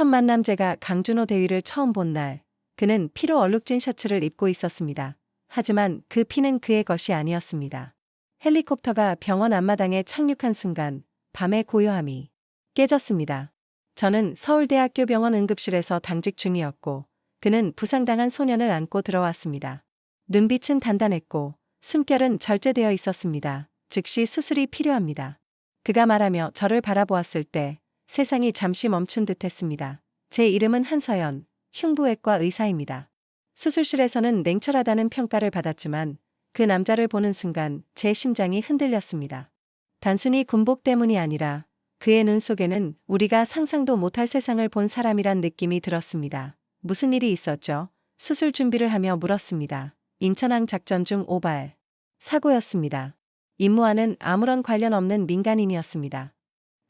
첫 만남 제가 강준호 대위를 처음 본 날, 그는 피로 얼룩진 셔츠를 입고 있었습니다. 하지만 그 피는 그의 것이 아니었습니다. 헬리콥터가 병원 앞마당에 착륙한 순간 밤의 고요함이 깨졌습니다. 저는 서울대학교 병원 응급실에서 당직 중이었고 그는 부상당한 소년을 안고 들어왔습니다. 눈빛은 단단했고 숨결은 절제되어 있었습니다. 즉시 수술이 필요합니다. 그가 말하며 저를 바라보았을 때 세상이 잠시 멈춘 듯 했습니다. 제 이름은 한서연, 흉부외과 의사입니다. 수술실에서는 냉철하다는 평가를 받았지만 그 남자를 보는 순간 제 심장이 흔들렸습니다. 단순히 군복 때문이 아니라 그의 눈 속에는 우리가 상상도 못할 세상을 본 사람이란 느낌이 들었습니다. 무슨 일이 있었죠? 수술 준비를 하며 물었습니다. 인천항 작전 중 오발. 사고였습니다. 임무와는 아무런 관련 없는 민간인이었습니다.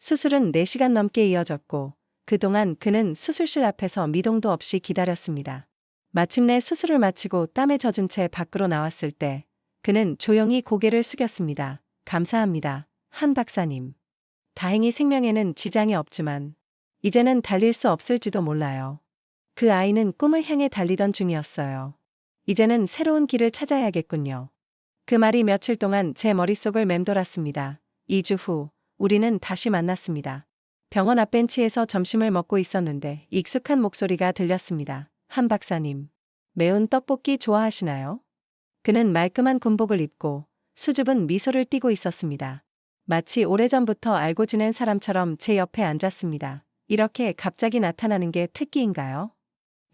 수술은 4시간 넘게 이어졌고 그동안 그는 수술실 앞에서 미동도 없이 기다렸습니다. 마침내 수술을 마치고 땀에 젖은 채 밖으로 나왔을 때 그는 조용히 고개를 숙였습니다. 감사합니다. 한 박사님. 다행히 생명에는 지장이 없지만 이제는 달릴 수 없을지도 몰라요. 그 아이는 꿈을 향해 달리던 중이었어요. 이제는 새로운 길을 찾아야겠군요. 그 말이 며칠 동안 제 머릿속을 맴돌았습니다. 2주 후 우리는 다시 만났습니다. 병원 앞 벤치에서 점심을 먹고 있었는데 익숙한 목소리가 들렸습니다. 한 박사님. 매운 떡볶이 좋아하시나요? 그는 말끔한 군복을 입고 수줍은 미소를 띠고 있었습니다. 마치 오래전부터 알고 지낸 사람처럼 제 옆에 앉았습니다. 이렇게 갑자기 나타나는 게 특기인가요?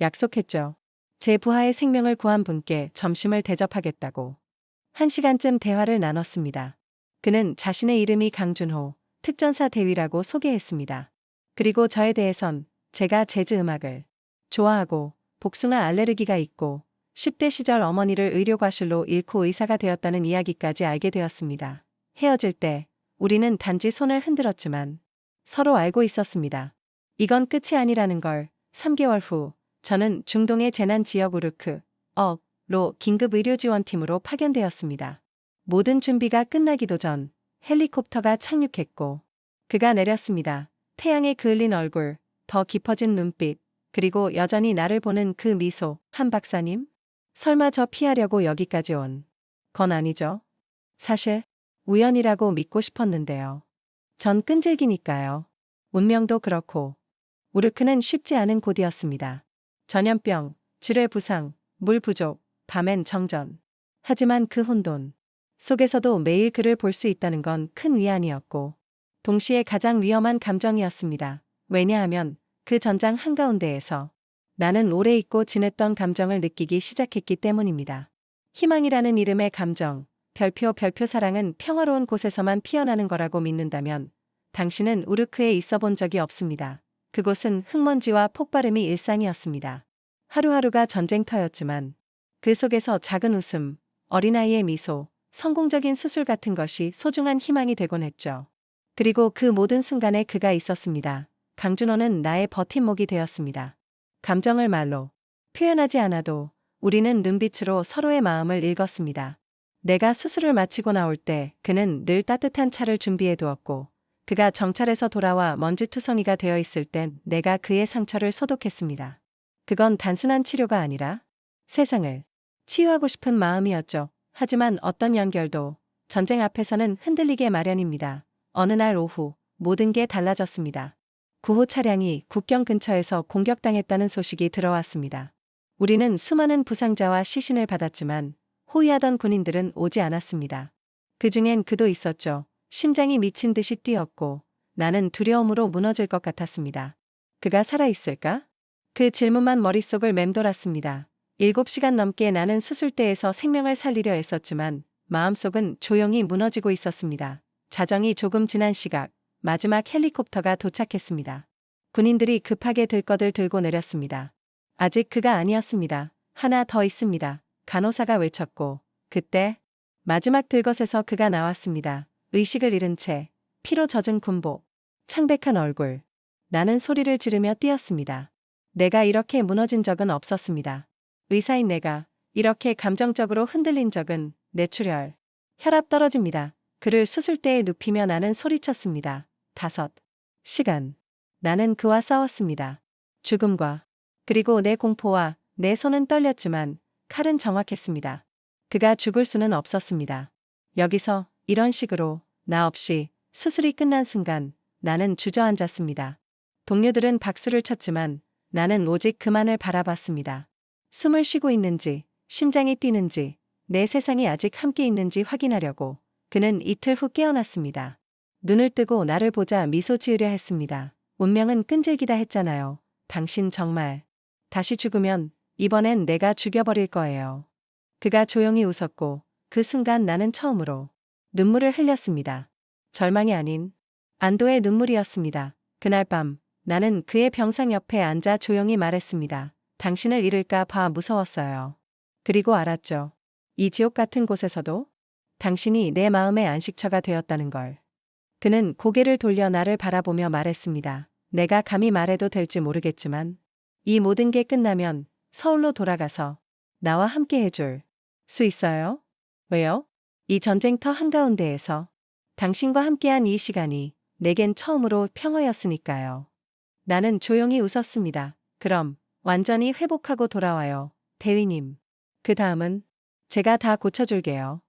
약속했죠. 제 부하의 생명을 구한 분께 점심을 대접하겠다고. 한 시간쯤 대화를 나눴습니다. 그는 자신의 이름이 강준호, 특전사 대위라고 소개했습니다. 그리고 저에 대해선 제가 재즈 음악을 좋아하고 복숭아 알레르기가 있고 10대 시절 어머니를 의료과실로 잃고 의사가 되었다는 이야기까지 알게 되었습니다. 헤어질 때 우리는 단지 손을 흔들었지만 서로 알고 있었습니다. 이건 끝이 아니라는 걸 3개월 후 저는 중동의 재난 지역 우르크, 억로 긴급 의료 지원팀으로 파견되었습니다. 모든 준비가 끝나기도 전 헬리콥터가 착륙했고 그가 내렸습니다. 태양에 그을린 얼굴, 더 깊어진 눈빛, 그리고 여전히 나를 보는 그 미소. 한 박사님? 설마 저 피하려고 여기까지 온 건 아니죠? 사실 우연이라고 믿고 싶었는데요. 전 끈질기니까요. 운명도 그렇고 우르크는 쉽지 않은 곳이었습니다. 전염병, 지뢰 부상, 물 부족, 밤엔 정전. 하지만 그 혼돈 속에서도 매일 그를 볼 수 있다는 건 큰 위안이었고 동시에 가장 위험한 감정이었습니다. 왜냐하면 그 전장 한가운데에서 나는 오래 잊고 지냈던 감정을 느끼기 시작했기 때문입니다. 희망이라는 이름의 감정, 별표 별표 사랑은 평화로운 곳에서만 피어나는 거라고 믿는다면 당신은 우르크에 있어 본 적이 없습니다. 그곳은 흙먼지와 폭발음이 일상이었습니다. 하루하루가 전쟁터였지만 그 속에서 작은 웃음, 어린아이의 미소, 성공적인 수술 같은 것이 소중한 희망이 되곤 했죠. 그리고 그 모든 순간에 그가 있었습니다. 강준호는 나의 버팀목이 되었습니다. 감정을 말로 표현하지 않아도 우리는 눈빛으로 서로의 마음을 읽었습니다. 내가 수술을 마치고 나올 때 그는 늘 따뜻한 차를 준비해 두었고 그가 정찰에서 돌아와 먼지투성이가 되어 있을 땐 내가 그의 상처를 소독했습니다. 그건 단순한 치료가 아니라 세상을 치유하고 싶은 마음이었죠. 하지만 어떤 연결도 전쟁 앞에서는 흔들리게 마련입니다. 어느 날 오후 모든 게 달라졌습니다. 구호 차량이 국경 근처에서 공격당했다는 소식이 들어왔습니다. 우리는 수많은 부상자와 시신을 받았지만 호위하던 군인들은 오지 않았습니다. 그 중엔 그도 있었죠. 심장이 미친 듯이 뛰었고 나는 두려움으로 무너질 것 같았습니다. 그가 살아있을까? 그 질문만 머릿속을 맴돌았습니다. 7시간 넘게 나는 수술대에서 생명을 살리려 애썼지만 마음속은 조용히 무너지고 있었습니다. 자정이 조금 지난 시각 마지막 헬리콥터가 도착했습니다. 군인들이 급하게 들것을 들고 내렸습니다. 아직 그가 아니었습니다. 하나 더 있습니다. 간호사가 외쳤고 그때 마지막 들것에서 그가 나왔습니다. 의식을 잃은 채 피로 젖은 군복, 창백한 얼굴. 나는 소리를 지르며 뛰었습니다. 내가 이렇게 무너진 적은 없었습니다. 의사인 내가 이렇게 감정적으로 흔들린 적은 뇌출혈, 혈압 떨어집니다. 그를 수술대에 눕히며 나는 소리쳤습니다. 다섯 시간. 나는 그와 싸웠습니다. 죽음과 그리고 내 공포와 내 손은 떨렸지만 칼은 정확했습니다. 그가 죽을 수는 없었습니다. 여기서 이런 식으로 나 없이 수술이 끝난 순간 나는 주저앉았습니다. 동료들은 박수를 쳤지만 나는 오직 그만을 바라봤습니다. 숨을 쉬고 있는지, 심장이 뛰는지, 내 세상이 아직 함께 있는지 확인하려고 그는 이틀 후 깨어났습니다. 눈을 뜨고 나를 보자 미소 지으려 했습니다. 운명은 끈질기다 했잖아요. 당신 정말 다시 죽으면 이번엔 내가 죽여버릴 거예요. 그가 조용히 웃었고 그 순간 나는 처음으로 눈물을 흘렸습니다. 절망이 아닌 안도의 눈물이었습니다. 그날 밤 나는 그의 병상 옆에 앉아 조용히 말했습니다. 당신을 잃을까 봐 무서웠어요. 그리고 알았죠. 이 지옥 같은 곳에서도 당신이 내 마음의 안식처가 되었다는 걸. 그는 고개를 돌려 나를 바라보며 말했습니다. 내가 감히 말해도 될지 모르겠지만 이 모든 게 끝나면 서울로 돌아가서 나와 함께 해줄 수 있어요? 왜요? 이 전쟁터 한가운데에서 당신과 함께한 이 시간이 내겐 처음으로 평화였으니까요. 나는 조용히 웃었습니다. 그럼 완전히 회복하고 돌아와요. 대위님. 그 다음은 제가 다 고쳐줄게요.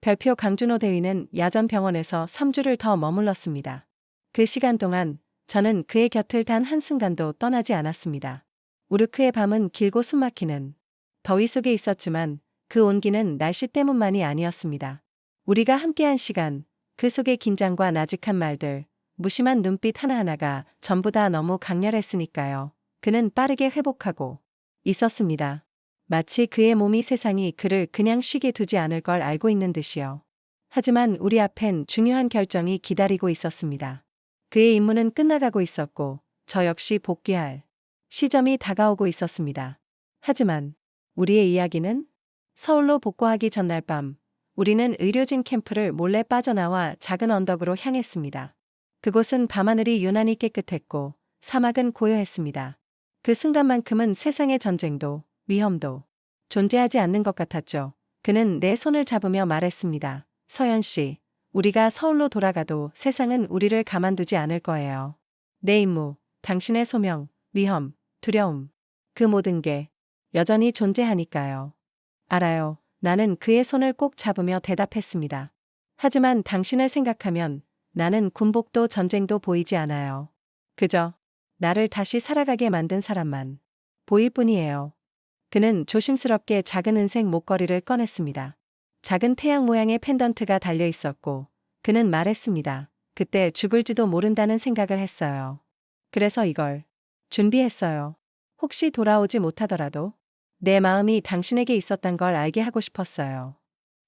별표 강준호 대위는 야전 병원에서 3주를 더 머물렀습니다. 그 시간 동안 저는 그의 곁을 단 한순간도 떠나지 않았습니다. 우르크의 밤은 길고 숨막히는 더위 속에 있었지만 그 온기는 날씨 때문만이 아니었습니다. 우리가 함께한 시간, 그 속의 긴장과 나직한 말들, 무심한 눈빛 하나하나가 전부 다 너무 강렬했으니까요. 그는 빠르게 회복하고 있었습니다. 마치 그의 몸이 세상이 그를 그냥 쉬게 두지 않을 걸 알고 있는 듯이요. 하지만 우리 앞엔 중요한 결정이 기다리고 있었습니다. 그의 임무는 끝나가고 있었고 저 역시 복귀할 시점이 다가오고 있었습니다. 하지만 우리의 이야기는 서울로 복구하기 전날 밤 우리는 의료진 캠프를 몰래 빠져나와 작은 언덕으로 향했습니다. 그곳은 밤하늘이 유난히 깨끗했고 사막은 고요했습니다. 그 순간만큼은 세상의 전쟁도 위험도 존재하지 않는 것 같았죠. 그는 내 손을 잡으며 말했습니다. 서연 씨, 우리가 서울로 돌아가도 세상은 우리를 가만두지 않을 거예요. 내 임무, 당신의 소명, 위험, 두려움, 그 모든 게 여전히 존재하니까요. 알아요. 나는 그의 손을 꼭 잡으며 대답했습니다. 하지만 당신을 생각하면 나는 군복도 전쟁도 보이지 않아요. 그저 나를 다시 살아가게 만든 사람만 보일 뿐이에요. 그는 조심스럽게 작은 은색 목걸이를 꺼냈습니다. 작은 태양 모양의 펜던트가 달려 있었고 그는 말했습니다. 그때 죽을지도 모른다는 생각을 했어요. 그래서 이걸 준비했어요. 혹시 돌아오지 못하더라도 내 마음이 당신에게 있었단 걸 알게 하고 싶었어요.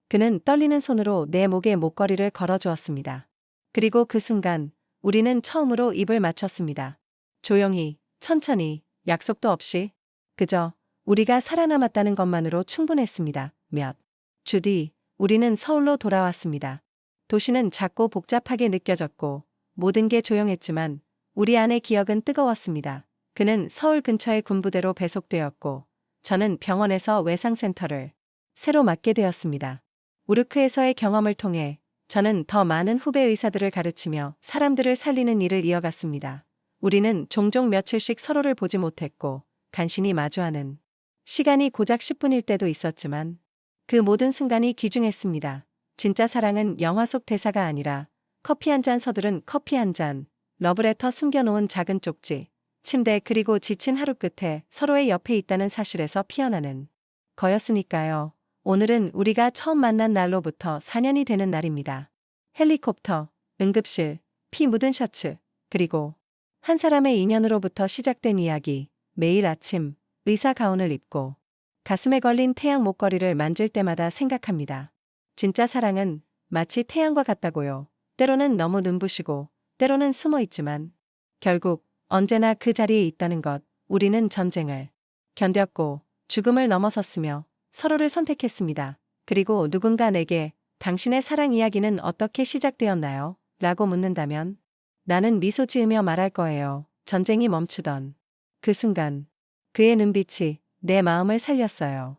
그는 떨리는 손으로 내 목에 목걸이를 걸어 주었습니다. 그리고 그 순간 우리는 처음으로 입을 맞췄습니다. 조용히, 천천히, 약속도 없이, 그저 우리가 살아남았다는 것만으로 충분했습니다. 몇 주 뒤, 우리는 서울로 돌아왔습니다. 도시는 작고 복잡하게 느껴졌고, 모든 게 조용했지만, 우리 안의 기억은 뜨거웠습니다. 그는 서울 근처의 군부대로 배속되었고, 저는 병원에서 외상센터를 새로 맡게 되었습니다. 우르크에서의 경험을 통해 저는 더 많은 후배 의사들을 가르치며 사람들을 살리는 일을 이어갔습니다. 우리는 종종 며칠씩 서로를 보지 못했고 간신히 마주하는 시간이 고작 10분일 때도 있었지만 그 모든 순간이 귀중했습니다. 진짜 사랑은 영화 속 대사가 아니라 커피 한 잔 서두른 커피 한 잔, 러브레터 숨겨놓은 작은 쪽지, 침대 그리고 지친 하루 끝에 서로의 옆에 있다는 사실에서 피어나는 거였으니까요. 오늘은 우리가 처음 만난 날로부터 4년이 되는 날입니다. 헬리콥터, 응급실, 피 묻은 셔츠, 그리고 한 사람의 인연으로부터 시작된 이야기, 매일 아침 의사 가운을 입고 가슴에 걸린 태양 목걸이를 만질 때마다 생각합니다. 진짜 사랑은 마치 태양과 같다고요. 때로는 너무 눈부시고, 때로는 숨어 있지만, 결국 언제나 그 자리에 있다는 것, 우리는 전쟁을 견뎠고, 죽음을 넘어섰으며, 서로를 선택했습니다. 그리고 누군가 내게 당신의 사랑 이야기는 어떻게 시작되었나요? 라고 묻는다면 나는 미소 지으며 말할 거예요. 전쟁이 멈추던 그 순간 그의 눈빛이 내 마음을 살렸어요.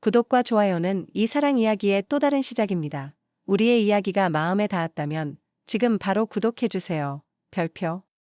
구독과 좋아요는 이 사랑 이야기의 또 다른 시작입니다. 우리의 이야기가 마음에 닿았다면 지금 바로 구독해주세요. 별표.